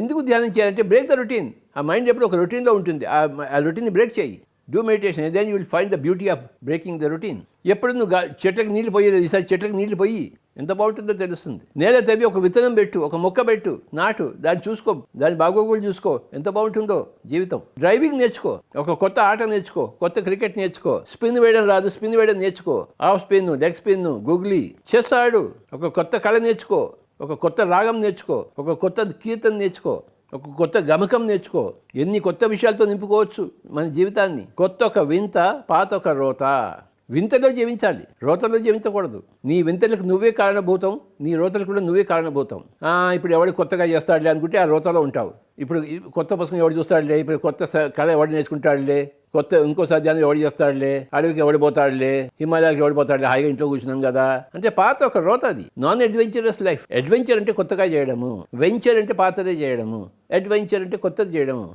ఎందుకు ధ్యానం చేయాలంటే బ్రేక్ ద రొటీన్ ఆ మైండ్ ఎప్పుడు ఒక రొటీన్లో ఉంటుంది. ఆ ఆ రొటీన్ని బ్రేక్ చేయి. Do meditation then you will find the beauty of breaking the routine ఎప్పుడు నువ్వు చెట్లకు నీళ్ళు పోయేది ఈసారి చెట్లకు నీళ్ళు పోయి ఎంత బాగుంటుందో తెలుస్తుంది. నేల తవ్వి ఒక విత్తనం పెట్టు ఒక మొక్క పెట్టు నాటు దాన్ని చూసుకో దాని బాగోగులు చూసుకో ఎంత బాగుంటుందో జీవితం. డ్రైవింగ్ నేర్చుకో ఒక కొత్త ఆట నేర్చుకో కొత్త క్రికెట్ నేర్చుకో స్పిన్ వేయడం రాదు స్పిన్ వేయడం నేర్చుకో off spin leg spin googly chess ఆడు ఒక కొత్త కళ నేర్చుకో ఒక కొత్త రాగం నేర్చుకో ఒక కొత్త కీర్తన నేర్చుకో ఒక కొత్త గమకం నేర్చుకో. ఎన్ని కొత్త విషయాలతో నింపుకోవచ్చు మన జీవితాన్ని? కొత్త ఒక వింత పాత ఒక రోత. వింతలో జీవించాలి. రోతలో జీవించకూడదు. నీ వింతలకు నువ్వే కారణభూతం నీ రోతలకు కూడా నువ్వే కారణభూతం. ఇప్పుడు ఎవడు కొత్తగా చేస్తాడులే అనుకుంటే ఆ రోతలో ఉంటావు. ఇప్పుడు కొత్త పుస్తకం ఎవడు చూస్తాడులే? ఇప్పుడు కొత్త కళ ఎవడు నేర్చుకుంటాడులే? కొత్త ఇంకో సాధ్యాన్ని ఎవడు చేస్తాడులే? అడవికి ఎవడు పోతాడులే? హిమాలయాకి ఎవడు పోతాడులే? హాయిగా ఇంట్లో కూర్చున్నాం కదా? అంటే పాత ఒక రోత అది. నాన్ అడ్వెంచరస్ లైఫ్ అడ్వెంచర్ అంటే కొత్తగా చేయడము. వెంచర్ అంటే పాతదే చేయడము. అడ్వెంచర్ అంటే కొత్తది చేయడము.